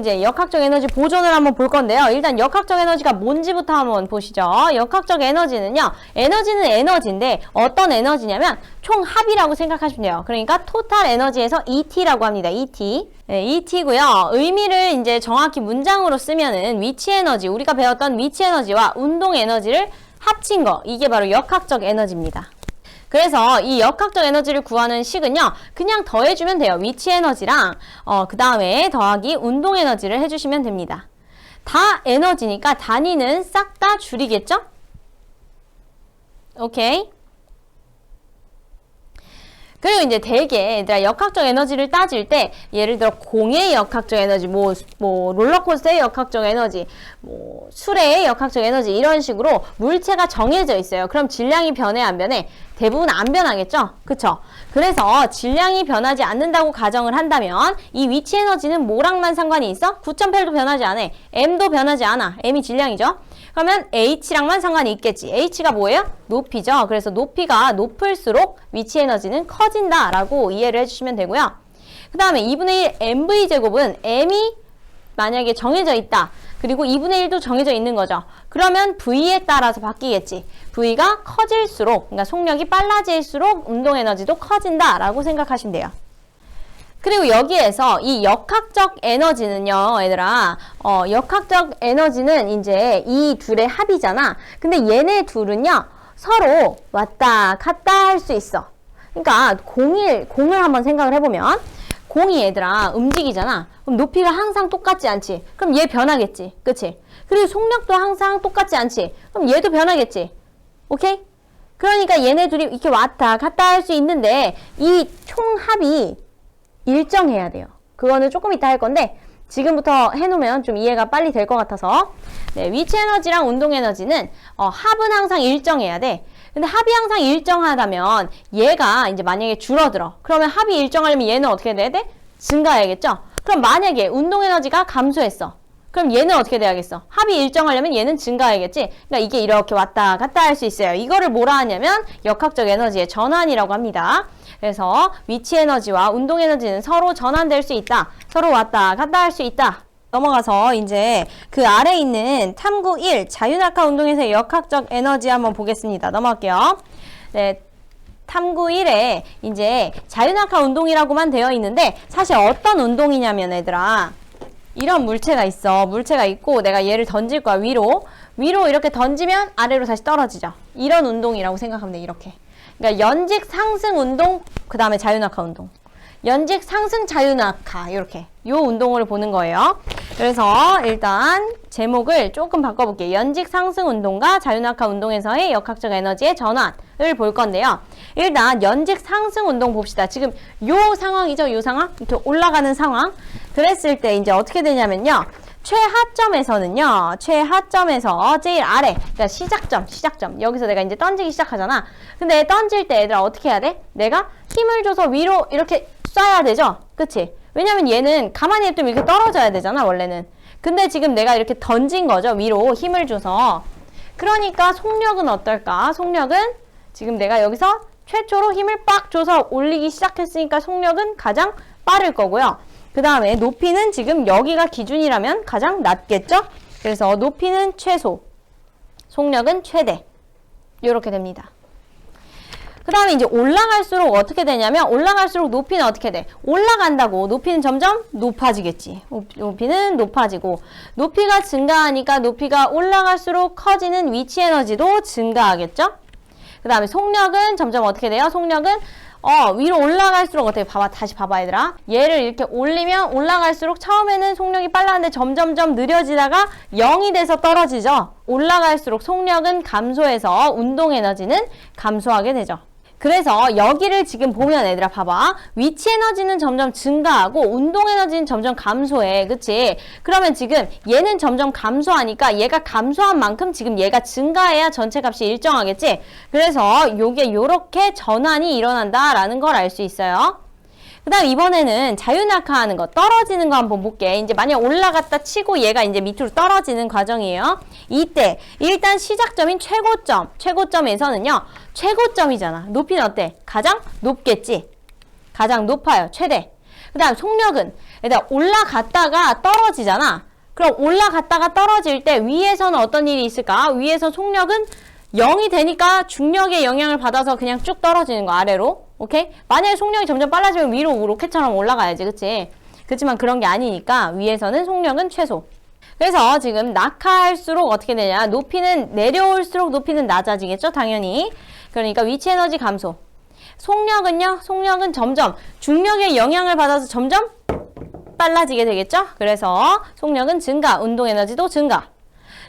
이제 역학적 에너지 보존을 한번 볼 건데요. 일단 역학적 에너지가 뭔지부터 한번 보시죠. 역학적 에너지는요. 에너지는 에너지인데 어떤 에너지냐면 총합이라고 생각하시면 돼요. 그러니까 토탈 에너지에서 ET라고 합니다. ET. 네, ET고요. 의미를 이제 정확히 문장으로 쓰면은 위치 에너지, 우리가 배웠던 위치 에너지와 운동 에너지를 합친 거. 이게 바로 역학적 에너지입니다. 그래서 이 역학적 에너지를 구하는 식은요, 그냥 더해주면 돼요. 위치 에너지랑, 어, 그 다음에 더하기 운동 에너지를 해주시면 됩니다. 다 에너지니까 단위는 싹 다 줄이겠죠? 오케이. 그리고 이제 대개 얘들아 역학적 에너지를 따질 때 예를 들어 공의 역학적 에너지 뭐, 뭐 롤러코스터의 역학적 에너지 뭐 술의 역학적 에너지 이런 식으로 물체가 정해져 있어요. 그럼 질량이 변해 안 변해? 대부분 안 변하겠죠? 그쵸? 그래서 질량이 변하지 않는다고 가정을 한다면 이 위치 에너지는 뭐랑만 상관이 있어? 9.8도 변하지 않아. M도 변하지 않아. M이 질량이죠 그러면 h랑만 상관이 있겠지. h가 뭐예요? 높이죠. 그래서 높이가 높을수록 위치 에너지는 커진다 라고 이해를 해주시면 되고요. 그 다음에 2분의 1 mv 제곱은 m이 만약에 정해져 있다. 그리고 2분의 1도 정해져 있는 거죠. 그러면 V에 따라서 바뀌겠지. V가 커질수록, 그러니까 속력이 빨라질수록 운동 에너지도 커진다라고 생각하시면 돼요. 그리고 여기에서 이 역학적 에너지는요, 얘들아, 어, 역학적 에너지는 이제 이 둘의 합이잖아. 근데 얘네 둘은요, 서로 왔다 갔다 할 수 있어. 그러니까 공일, 공을 한번 생각을 해보면, 공이 얘들아, 움직이잖아. 그럼 높이가 항상 똑같지 않지? 그럼 얘 변하겠지. 그치? 그리고 속력도 항상 똑같지 않지? 그럼 얘도 변하겠지. 오케이? 그러니까 얘네 둘이 이렇게 왔다 갔다 할 수 있는데, 이 총합이 일정해야 돼요. 그거는 조금 이따 할 건데 지금부터 해놓으면 좀 이해가 빨리 될 것 같아서 네, 위치 에너지랑 운동 에너지는 어, 합은 항상 일정해야 돼. 근데 합이 항상 일정하다면 얘가 이제 만약에 줄어들어. 그러면 합이 일정하려면 얘는 어떻게 돼야 돼? 증가해야겠죠? 그럼 만약에 운동 에너지가 감소했어. 그럼 얘는 어떻게 돼야겠어? 합이 일정하려면 얘는 증가해야겠지? 그러니까 이게 이렇게 왔다 갔다 할 수 있어요. 이거를 뭐라 하냐면 역학적 에너지의 전환이라고 합니다. 그래서 위치 에너지와 운동 에너지는 서로 전환될 수 있다. 서로 왔다 갔다 할 수 있다. 넘어가서 이제 그 아래 있는 탐구 1 자유낙하 운동에서의 역학적 에너지 한번 보겠습니다. 넘어갈게요. 네. 탐구 1에 이제 자유낙하 운동이라고만 되어 있는데 사실 어떤 운동이냐면 얘들아 이런 물체가 있어. 물체가 있고 내가 얘를 던질 거야. 위로. 위로 이렇게 던지면 아래로 다시 떨어지죠. 이런 운동이라고 생각하면 돼. 이렇게. 그러니까 연직 상승 운동, 그 다음에 자유낙하 운동. 연직 상승 자유낙하 이렇게 요 운동을 보는 거예요. 그래서 일단 제목을 조금 바꿔볼게요. 연직 상승 운동과 자유낙하 운동에서의 역학적 에너지의 전환을 볼 건데요. 일단 연직 상승 운동 봅시다. 지금 요 상황이죠. 요 상황 이렇게 올라가는 상황. 그랬을 때 이제 어떻게 되냐면요. 최하점에서는요, 최하점에서 제일 아래, 그러니까 시작점, 시작점. 여기서 내가 이제 던지기 시작하잖아. 근데 던질 때 얘들아 어떻게 해야 돼? 내가 힘을 줘서 위로 이렇게 쏴야 되죠? 그치? 왜냐면 얘는 가만히 냅두면 이렇게 떨어져야 되잖아, 원래는. 근데 지금 내가 이렇게 던진 거죠, 위로 힘을 줘서. 그러니까 속력은 어떨까? 속력은 지금 내가 여기서 최초로 힘을 빡 줘서 올리기 시작했으니까 속력은 가장 빠를 거고요. 그 다음에 높이는 지금 여기가 기준이라면 가장 낮겠죠? 그래서 높이는 최소, 속력은 최대. 이렇게 됩니다. 그 다음에 이제 올라갈수록 어떻게 되냐면 올라갈수록 높이는 어떻게 돼? 올라간다고 높이는 점점 높아지겠지. 높이는 높아지고 높이가 증가하니까 높이가 올라갈수록 커지는 위치 에너지도 증가하겠죠? 그 다음에 속력은 점점 어떻게 돼요? 속력은 어 위로 올라갈수록 어떻게 봐봐 다시 봐봐 얘들아. 얘를 이렇게 올리면 올라갈수록 처음에는 속력이 빨랐는데 점점점 느려지다가 0이 돼서 떨어지죠? 올라갈수록 속력은 감소해서 운동 에너지는 감소하게 되죠 그래서 여기를 지금 보면 얘들아 봐봐. 위치 에너지는 점점 증가하고 운동 에너지는 점점 감소해. 그치? 그러면 지금 얘는 점점 감소하니까 얘가 감소한 만큼 지금 얘가 증가해야 전체 값이 일정하겠지? 그래서 요게 요렇게 전환이 일어난다 라는 걸 알 수 있어요 그 다음 이번에는 자유낙하하는 거 떨어지는 거 한번 볼게 이제 만약 올라갔다 치고 얘가 이제 밑으로 떨어지는 과정이에요 이때 일단 시작점인 최고점 최고점에서는요 최고점이잖아 높이는 어때? 가장 높겠지 가장 높아요 최대 그 다음 속력은 얘들아 올라갔다가 떨어지잖아. 그럼 올라갔다가 떨어질 때 위에서는 어떤 일이 있을까? 위에서 속력은 0이 되니까 중력의 영향을 받아서 그냥 쭉 떨어지는 거 아래로. 오케이? 만약에 속력이 점점 빨라지면 위로 로켓처럼 올라가야지. 그치? 그렇지만 그런 게 아니니까 위에서는 속력은 최소. 그래서 지금 낙하할수록 어떻게 되냐? 높이는 내려올수록 높이는 낮아지겠죠? 당연히. 그러니까 위치 에너지 감소. 속력은요? 속력은 점점 중력의 영향을 받아서 점점 빨라지게 되겠죠? 그래서 속력은 증가, 운동 에너지도 증가.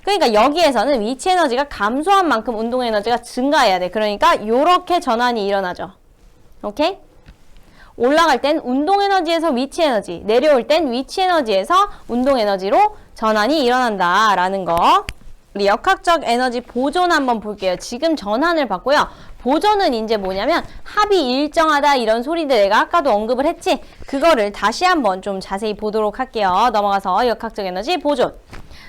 그러니까 여기에서는 위치 에너지가 감소한 만큼 운동 에너지가 증가해야 돼. 그러니까 이렇게 전환이 일어나죠. 오케이? 올라갈 땐 운동 에너지에서 위치 에너지, 내려올 땐 위치 에너지에서 운동 에너지로 전환이 일어난다라는 거. 우리 역학적 에너지 보존 한번 볼게요. 지금 전환을 받고요. 보존은 이제 뭐냐면 합이 일정하다 이런 소리들 내가 아까도 언급을 했지. 그거를 다시 한번 좀 자세히 보도록 할게요. 넘어가서 역학적 에너지 보존.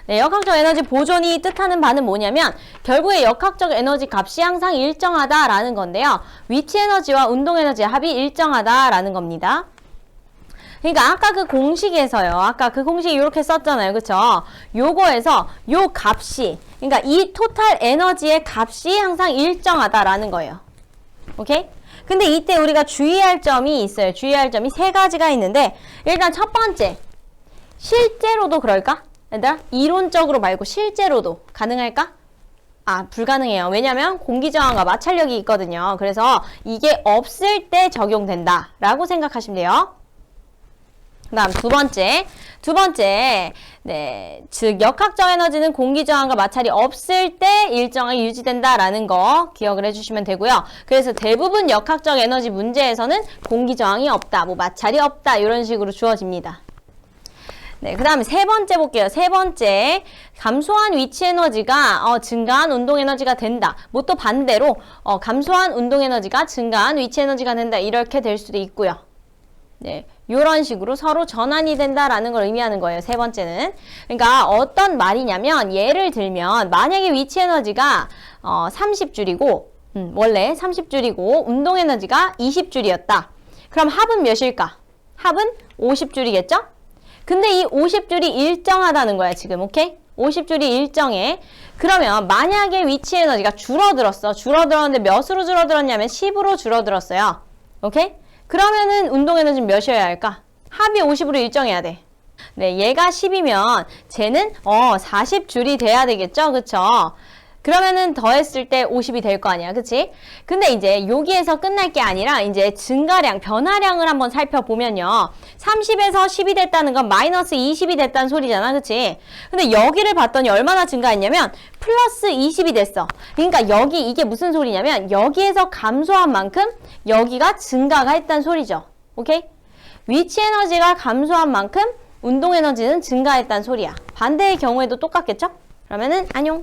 네, 역학적 에너지 보존이 뜻하는 바는 뭐냐면 결국에 역학적 에너지 값이 항상 일정하다라는 건데요. 위치 에너지와 운동 에너지의 합이 일정하다라는 겁니다. 그러니까 아까 그 공식에서요. 아까 그 공식 이렇게 썼잖아요. 그쵸? 요거에서 요 값이 그러니까 이 토탈 에너지의 값이 항상 일정하다라는 거예요. 오케이? 근데 이때 우리가 주의할 점이 있어요. 주의할 점이 세 가지가 있는데 일단 첫 번째 실제로도 그럴까? 얘들아 이론적으로 말고 실제로도 가능할까? 아, 불가능해요. 왜냐면 공기저항과 마찰력이 있거든요. 그래서 이게 없을 때 적용된다. 라고 생각하시면 돼요. 그 다음 두 번째. 두 번째. 네. 즉, 역학적 에너지는 공기저항과 마찰이 없을 때 일정하게 유지된다라는 거 기억을 해주시면 되고요. 그래서 대부분 역학적 에너지 문제에서는 공기저항이 없다, 뭐 마찰이 없다, 이런 식으로 주어집니다. 네, 그 다음에 세 번째 볼게요. 세 번째, 감소한 위치 에너지가 어, 증가한 운동 에너지가 된다. 뭐 또 반대로 어, 감소한 운동 에너지가 증가한 위치 에너지가 된다. 이렇게 될 수도 있고요. 네, 이런 식으로 서로 전환이 된다라는 걸 의미하는 거예요. 세 번째는. 그러니까 어떤 말이냐면 예를 들면 만약에 위치 에너지가 어, 30줄이고 음, 원래 30줄이고 운동 에너지가 20줄이었다. 그럼 합은 몇일까? 합은 50줄이겠죠? 근데 이 50줄이 일정하다는 거야, 지금. 오케이? 50줄이 일정해. 그러면 만약에 위치 에너지가 줄어들었어. 줄어들었는데 몇으로 줄어들었냐면 10으로 줄어들었어요. 오케이? 그러면은 운동 에너지는 몇이어야 할까? 합이 50으로 일정해야 돼. 네, 얘가 10이면 쟤는 어 40줄이 돼야 되겠죠? 그쵸? 그러면은 더했을 때 50이 될 거 아니야, 그치? 근데 이제 여기에서 끝날 게 아니라 이제 증가량, 변화량을 한번 살펴보면요. 30에서 10이 됐다는 건 마이너스 20이 됐다는 소리잖아, 그치? 근데 여기를 봤더니 얼마나 증가했냐면 플러스 20이 됐어. 그러니까 여기 이게 무슨 소리냐면 여기에서 감소한 만큼 여기가 증가가 했다는 소리죠. 오케이? 위치 에너지가 감소한 만큼 운동 에너지는 증가했다는 소리야. 반대의 경우에도 똑같겠죠? 그러면은 안녕.